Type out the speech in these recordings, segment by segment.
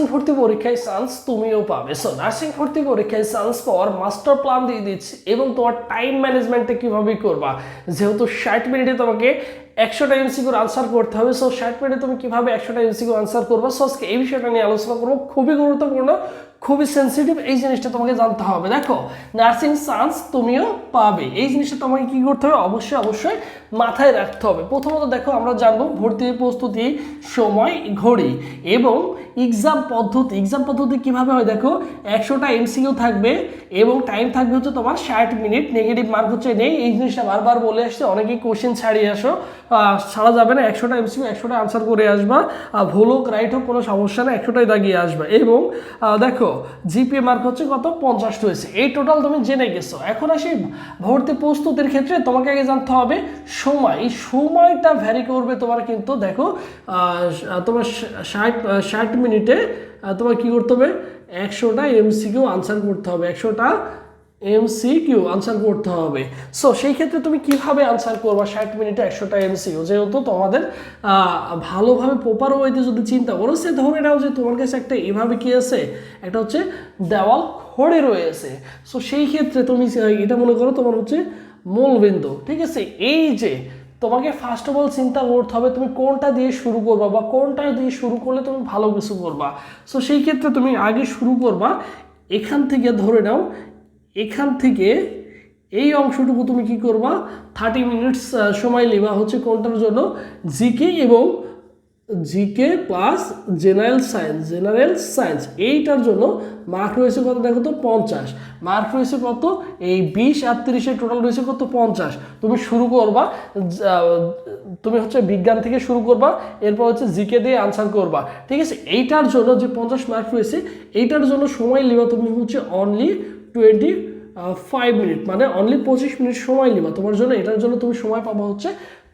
Nursing ভর্তি পরীক্ষায় chance তুমিও পাবে। সো নার্সিং ভর্তি পরীক্ষায় চান্স পাওয়ার মাস্টার প্ল্যান দিয়ে দিচ্ছি এবং তোমার টাইম ম্যানেজমেন্টে কীভাবে করবা? যেহেতু ষাট মিনিটে তোমাকে একশোটা এমসিকিউর আনসার করতে হবে। সো ষাট মিনিটে তুমি কীভাবে একশোটা এমসিকিউ আনসার করবা? সো আজকে এই বিষয়টা নিয়ে আলোচনা করব। খুবই গুরুত্বপূর্ণ। খুবই সেন্সিটিভ এই জিনিসটা তোমাকে জানতে হবে। দেখো নার্সিং চান্স তুমিও পাবে। এই জিনিসটা তোমাকে কি করতে হবে? অবশ্যই অবশ্যই মাথায় রাখতে হবে। প্রথমত দেখো, আমরা জানব ভর্তি প্রস্তুতি সময় ঘড়ি এবং এক্সাম পদ্ধতি। এক্সাম পদ্ধতি কীভাবে হয় দেখো, একশোটা এমসিকিউ থাকবে এবং টাইম থাকবে হচ্ছে তোমার ষাট মিনিট। নেগেটিভ মার্ক হচ্ছে নেই। এই জিনিসটা বারবার বলে আসছে। অনেকেই কোশ্চেন ছাড়িয়ে আসো। ছাড়া যাবে না। একশোটা এমসিকিউ একশোটা আনসার করে আসবা। ভুল হোক রাইট হোক, কোনো সমস্যা না। একশোটাই দাগিয়ে আসবে। এবং দেখো জিপিএ মার্ক হচ্ছে কত? পঞ্চাশ রয়েছে এই টোটাল তুমি জেনে গেছো। এখন আসি ভর্তি প্রস্তুতির ক্ষেত্রে। তোমাকে আগে জানতে হবে, সময়। এই সময়টা ভ্যারি করবে তোমার কিন্তু, দেখো তোমার ষাট ষাট মিনিটে তোমার কি করতে হবে? একশোটা এমসি এমসিকিউ আনসার করতে হবে। একশোটা এমসিকিউ আনসার করতে হবে। সো সেই ক্ষেত্রে তুমি কীভাবে আনসার করবা? ষাট মিনিটে একশোটা এমসিকিউ যেহেতু তোমাদের ভালোভাবে প্রপার ওয়েতে যদি চিন্তা করো, সে ধরে নাও যে তোমার কাছে একটা এভাবে কি আছে? একটা হচ্ছে দেওয়াল খড়ে রয়েছে। সো সেই ক্ষেত্রে তুমি এটা মনে করো তোমার হচ্ছে মূলবিন্দু ঠিক আছে? এই যে তোমাকে ফার্স্ট অফ অল চিন্তা করতে হবে, তুমি কোনটা দিয়ে শুরু করবা বা কোনটা দিয়ে শুরু করলে তুমি ভালো কিছু করবা। সো সেই ক্ষেত্রে তুমি আগে শুরু করবা, এখান থেকে ধরে নাও এখান থেকে এই অংশটুকু তুমি কি করবা? থার্টি মিনিটস সময় নেবা হচ্ছে কোনটার জন্য? জিকে এবং GK plus general science general science এইটার জন্য মার্ক রয়েছে কত? দেখো তো, পঞ্চাশ। মার্ক রয়েছে কত? এই বিশ আর তিরিশের টোটাল রয়েছে কত? পঞ্চাশ। তুমি শুরু করবা তুমি হচ্ছে বিজ্ঞান থেকে শুরু করবা, এরপর হচ্ছে জিকে দিয়ে আনসার করবা। ঠিক আছে? এইটার জন্য যে পঞ্চাশ মার্ক রয়েছে, এইটার জন্য সময় নেবা তুমি হচ্ছে অনলি টোয়েন্টি ফাইভ মিনিট মানে অনলি পঁচিশ মিনিট সময় নেবা। তোমার জন্য, এটার জন্য তুমি সময় পাবা হচ্ছে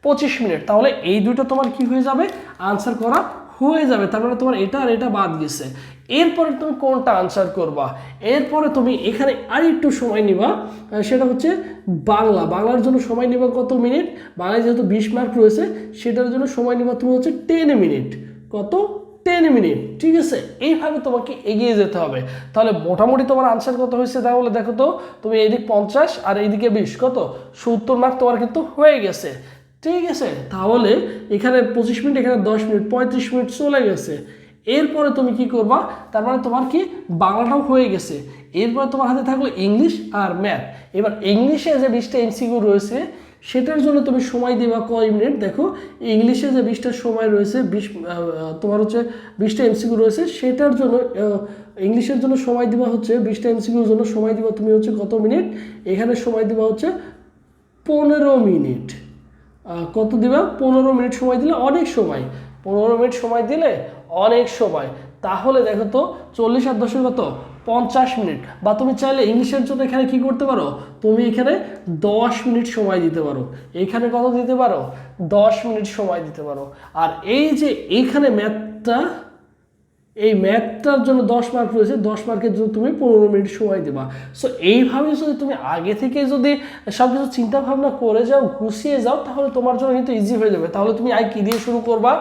পঁচিশ মিনিট তাহলে এই দুটো তোমার কি হয়ে যাবে? আনসার করা হয়ে যাবে। তার মানে তোমার এটা আর এটা বাদ গেছে। এরপরে তুমি কোনটা আনসার করবা? এরপরে তুমি এখানে আর একটু সময় নিবা। সেটা হচ্ছে বাংলা। বাংলার জন্য সময় নিবা কত মিনিট বাংলায় যেহেতু বিশ মার্ক রয়েছে, সেটার জন্য সময় নিবা তুমি হচ্ছে টেন মিনিট কত? টেন মিনিট, ঠিক আছে? এইভাবে তোমাকে এগিয়ে যেতে হবে। তাহলে মোটামুটি তোমার আনসার কত হয়েছে তাহলে দেখো তো। তুমি এইদিক পঞ্চাশ আর এইদিকে বিশ, কত? সত্তর মার্ক তোমার কিন্তু হয়ে গেছে। ঠিক আছে? তাহলে এখানে পঁচিশ মিনিট, এখানে দশ মিনিট, পঁয়ত্রিশ মিনিট চলে গেছে। এরপরে তুমি কি করবা? তার মানে তোমার কি বাংলাটাও হয়ে গেছে। এরপরে তোমার হাতে থাকল ইংলিশ আর ম্যাথ এবার ইংলিশে যে বিশটা এমসিকিউ রয়েছে সেটার জন্য তুমি সময় দেবা কয় মিনিট? দেখো, ইংলিশে যে বিশটা সময় রয়েছে, বিশ তোমার হচ্ছে বিশটা এমসিকিউ রয়েছে, সেটার জন্য ইংলিশের জন্য সময় দিবা হচ্ছে, বিশটা এমসিকিউর জন্য সময় দিবা তুমি হচ্ছে কত মিনিট? এখানে সময় দিবা হচ্ছে পনেরো মিনিট। কত দিবা? পনেরো মিনিট সময় দিলে অনেক সময়। পনেরো মিনিট সময় দিলে অনেক সময়। তাহলে দেখো তো, চল্লিশ আর দশের কত? পঞ্চাশ মিনিট। বা তুমি চাইলে ইংলিশের জন্য এখানে কি করতে পারো? তুমি এখানে দশ মিনিট সময় দিতে পারো। এখানে কত দিতে পারো? দশ মিনিট সময় দিতে পারো। আর এই যে এইখানে ম্যাথটা এই ম্যাথটার জন্য দশ মার্ক রয়েছে, দশ মার্কের জন্য তুমি পনেরো মিনিট সময় দেবা। সো এইভাবে যদি তুমি আগে থেকে যদি সব কিছু চিন্তা ভাবনা করে যাও, গুছিয়ে যাও, তাহলে তোমার জন্য কিন্তু ইজি হয়ে যাবে। তাহলে তুমি আই কি দিয়ে শুরু করবা?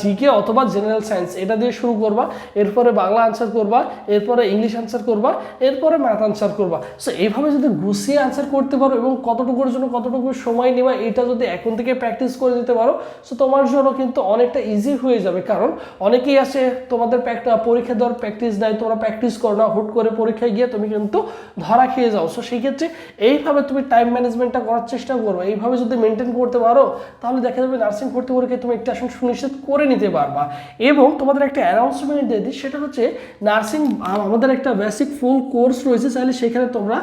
জিকে অথবা জেনারেল সায়েন্স এটা দিয়ে শুরু করবা। এরপরে বাংলা আনসার করবা, এরপরে ইংলিশ আনসার করবা, এরপরে ম্যাথ আনসার করবা। সো এইভাবে যদি গুছিয়ে আনসার করতে পারো এবং কতটুকুর জন্য কতটুকু সময় নেবা, এটা যদি এখন থেকে প্র্যাকটিস করে দিতে পারো সো তোমার জন্য কিন্তু অনেকটা ইজি হয়ে যাবে। কারণ অনেকেই আছে তোমাদের প্র্যাকটা পরীক্ষা দেওয়ার প্র্যাকটিস দেয় তোমরা প্র্যাকটিস করো না, হুট করে পরীক্ষায় গিয়ে তুমি কিন্তু ধরা খেয়ে যাও। সো সেই ক্ষেত্রে এইভাবে তুমি টাইম ম্যানেজমেন্টটা করার চেষ্টা করো এইভাবে যদি মেনটেন করতে পারো, তাহলে দেখা যাবে নার্সিং ভর্তি পরীক্ষায় তুমি একটা আসন সুনিশ্চিত করে নিতে পারবা। এবং তোমাদের একটা অ্যানাউন্সমেন্ট দিয়ে দিই, সেটা হচ্ছে নার্সিং আমাদের একটা বেসিক ফুল কোর্স রয়েছে। চাইলে সেখানে তোমরা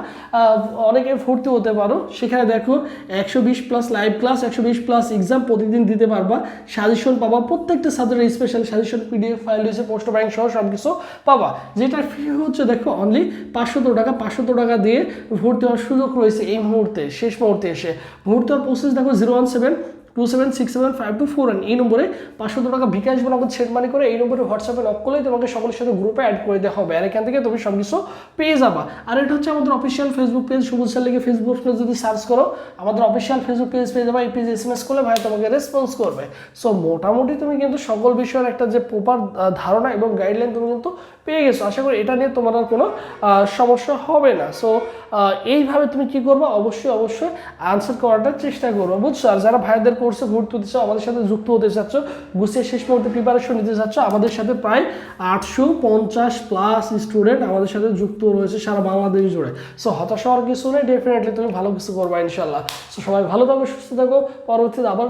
অনেকে ভর্তি হতে পারো। সেখানে দেখো একশো বিশ প্লাস লাইভ ক্লাস একশো বিশ প্লাস এক্সাম প্রতিদিন দিতে পারবা। সাজেশন পাবা। প্রত্যেকটা সাবজেক্টের স্পেশাল সাজেশন পিডিএফ ফাইল রয়েছে পোস্ট ব্যাংক সহ সব কিছু পাবা। যেটার ফি হচ্ছে দেখো অনলি পাঁচশত টাকা পাঁচশত টাকা দিয়ে ভর্তি হওয়ার সুযোগ রয়েছে এই মুহূর্তে, শেষ মুহূর্তে এসে। ভর্তি হওয়ার প্রসেস দেখো zero one seven two seven six seven five two four এই নম্বরে পাঁচশো টাকা বিকাশ বা নগদ সেট মানি করে, এই নম্বরে হোয়াটসঅ্যাপে নক করলেই তোমাকে সকলের সাথে গ্রুপে অ্যাড করে দেওয়া হবে। আর এখান থেকে তুমি সব কিছু পেয়ে যাবা। আর এটা হচ্ছে আমাদের অফিসিয়াল ফেসবুক পেজ সবুজ স্যার লিখে ফেসবুক পেজ যদি সার্চ করো, আমাদের অফিসিয়াল ফেসবুক পেজ পেয়ে যাবা। এই পেজ এস এম এস করলে ভাই তোমাকে রেসপন্স করবে। সো মোটামুটি তুমি কিন্তু সকল বিষয়ের একটা যে প্রপার ধারণা এবং গাইডলাইন তুমি কিন্তু পেয়ে গেছো। আশা করি এটা নিয়ে তোমার আর কোনো সমস্যা হবে না। সো এইভাবে তুমি কি করবে? অবশ্যই অবশ্যই আনসার করাটার চেষ্টা করব। বুঝছ? আর যারা ভাইদের কোর্সে ভর্তি হতে চাও, আমাদের সাথে যুক্ত হতে চাচ্ছ, গুছিয়ে শেষ মুহূর্তে প্রিপারেশন নিতে চাচ্ছ, আমাদের সাথে প্রায় আটশো পঞ্চাশ প্লাস স্টুডেন্ট আমাদের সাথে যুক্ত রয়েছে সারা বাংলাদেশ জুড়ে। সো হতাশ হওয়ার কিছু নেই ডেফিনেটলি তুমি ভালো কিছু করবা ইনশাল্লাহ সো সবাই ভালো থাকো, সুস্থ থাকো, পরবর্তীতে আবার